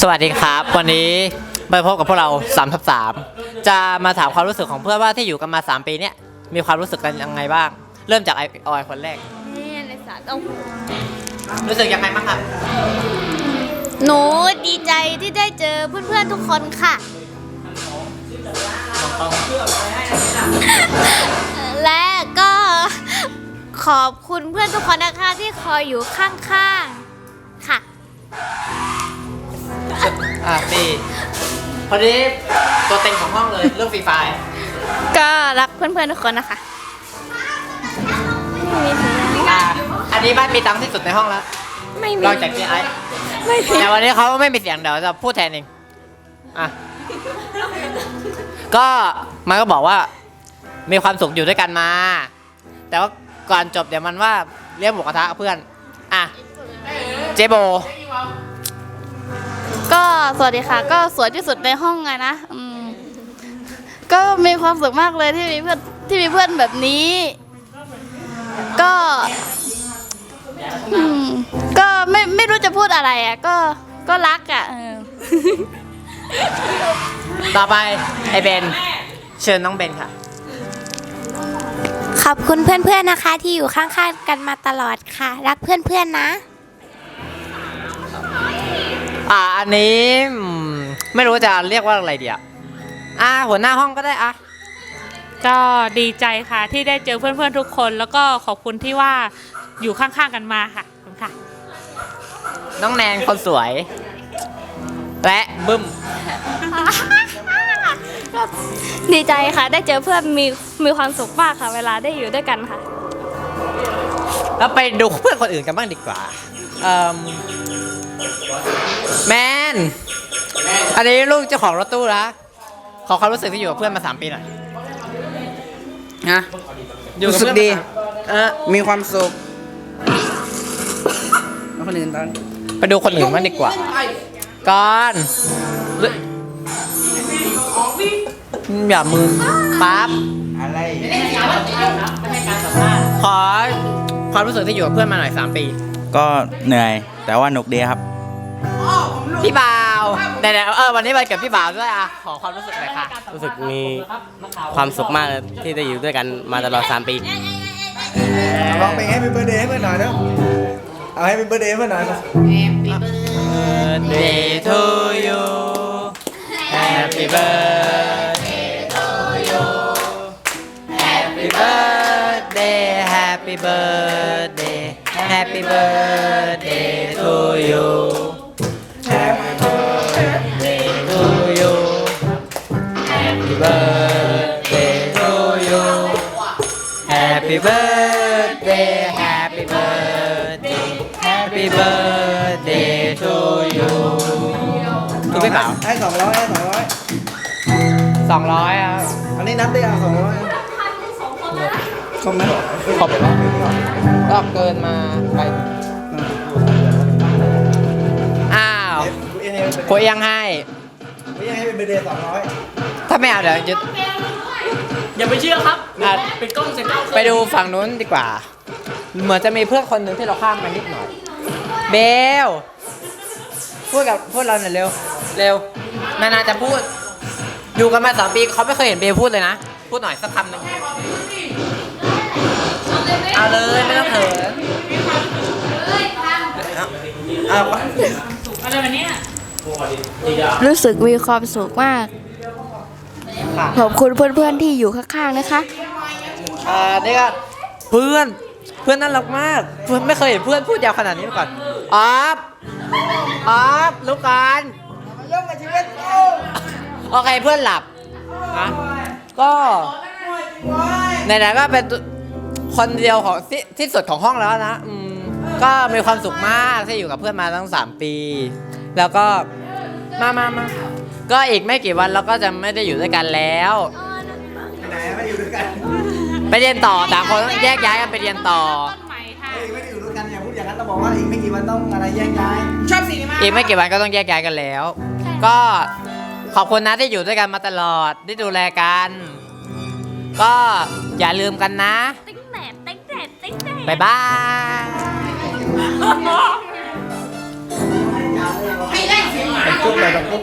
สวัสดีครับ วันนี้มาพบกับพวกเรา3ทับ3จะมาถามความรู้สึกของเพื่อนว่าที่อยู่กันมา 3 ปีเนี้ยมีความรู้สึกกันยังไงบ้าง เริ่มจากไอออยคนแรก นี่ในสารต้องรู้สึกยังไงบ้างครับ หนูดีใจที่ได้เจอเพื่อนๆทุกคนค่ะ และก็ขอบคุณเพื่อนทุกคนนะคะที่คอยอยู่ข้างๆค่ะ อะปีพอดีตัวเต็งของห้องเลยเรื่องฟรีไฟก็รักเพื่อนๆทุกคนนะคะ อะอันนี้บ้านมีตังค์ที่สุดในห้องแล้วไม่มีนอกจากพี่ไอซ์ไม่มีแต่วันนี้เขาไม่มีเสียงเดี๋ยวจะพูดแทนเองอะก็มันก็บอกว่า มีความสุขอยู่ด้วยกันมา แต่ว่าก่อนจบเดี๋ยวมันว่าเลี้ยงหมูกระทะกับเพื่อน อะ เจโบก็ สวัสดีค่ะ ก็สวยที่สุดในห้องไงนะอืมก็มีความสุขมากเลยที่มีเพื่อนที่มีเพื่อนแบบนี้ ก็อืมก็ไม่ไม่รู้จะพูดอะไรอะก็ก็รักอะเออ ต่อไปไอเบน เชิญน้องเบนค่ะ ขอบคุณเพื่อนๆนะคะ ที่อยู่ข้างๆกันมาตลอดค่ะ รักเพื่อนๆนะ อะอันนี้อืมไม่รู้จะเรียกว่าอะไรเดียวอะหัวหน้าห้องก็ได้อะก็ดีใจค่ะที่ได้เจอเพื่อนๆทุกคน แล้วก็ขอบคุณที่ว่าอยู่ข้างๆกันมาค่ะขอบคุณค่ะ น้องแนนคนสวย และบึ้มก็ดีใจค่ะ ได้เจอเพื่อนมีมีความสุขมากค่ะ เวลาได้อยู่ด้วยกันค่ะ แล้วไปดูเพื่อนคนอื่นกันบ้างดีกว่าเอ่มแม น อันนี้ลูกเจ้าของรถตู้นะขอความรู้สึกที่อยู่กับเพื่อนมาสามปีหน่อยฮะอยู่กับรู้สึกเพื่อนดีมาสามเออมีความสุขแล้วคนอื่นบ้างไปดูคนอื่นบ้างดีกว่าก่อนเฮ้ยอย่ามือปั๊บอะไรขอความรู้สึกที่อยู่กับเพื่อนมาหน่อยสามปี ก็เหนื่อยแต่ว่าหนุกดีครับ พี่บ่าวเดี๋ยวๆเออวันนี้วันเกิดพี่บ่าวด้วยอะขอความรู้สึกหน่อยค่ะ รู้สึกมีความสุขมากเลยที่ได้อยู่ด้วยกันมาตลอด 3 ปีร้องเพลงให้เป็นเบอร์เดย์ให้เพื่อนหน่อยนะเอาให้เป็นเบอร์เดย์เพื่อนหน่อยนะ Birthday to you Happy birthday to you Happy birthday Happy birthday Happy birthday to you Happy birthday Happy birthday to you ถูกไหมเปล่าให้สองร้อยให้สองร้อยสองร้อยอะอันนี้นับได้เอาสองร้อยคอมไหมขอบก็เกินมาไป อ้าวกูเอ็นเอ็นเป็นกูยังให้กูยังให้เป็นเบอร์เดย์สองร้อยถ้าไม่เอาเดี๋ยวจะอย่าไปเชื่อครับอะเป็นกล้องเซ็นเตอร์ไปดูฝั่งนู้นดีกว่า เหมือนจะมีเพื่อนคนหนึ่งที่เราข้ามกันนิดหน่อย เบล พูดกับพูดเราหน่อยเร็ว เร็ว นานาจะพูด อยู่กันมาสามปีเขาไม่เคยเห็นเบลพูดเลยนะ พูดหน่อยสักคำหนึ่งเอาเลยไม่ต้องเขินอ้าวอะไรวันนี้รู้สึกมีความสุขมากค่ะขอบคุณเพื่อนๆที่อยู่ข้างๆนะคะ อ่านี่ก็เพื่อน เพื่อนน่ารักมากเพื่อนไม่เคยเห็นเพื่อนพูดยาวขนาดนี้มาก่อนออฟออฟลุกกันโอเคเพื่อนหลับนะก็ไหนๆก็เป็นตัวคนเดียวของที่ที่สุดของห้องแล้วนะอืมก็มีความสุขมากที่อยู่กับเพื่อนมาตั้งสามปี แล้วก็มามามาก็อีกไม่กี่วันเราก็จะไม่ได้อยู่ด้วยกันแล้วไหนไม่อยู่ด้วยกัน ไปเรียนต่อต่างคนแยกย้ายกันไปเรียนต่อ ต้นใหม่ค่ะเฮ้ยไม่ได้อยู่ด้วยกันอย่าพูดอย่างนั้นต้องบอกว่าอีกไม่กี่วันต้องอะไรแยกย้ายอีกไม่กี่วันก็ต้องแยกย้ายกันแล้ว ก็ขอบคุณนะที่อยู่ด้วยกันมาตลอดที่ดูแลกัน ก็อย่าลืมกันนะติ๊งแหนดติ๊งแหนดติ๊งแหนดบ๊ายบายเป็นจุกุ๊บหน่อยตะกุ๊บ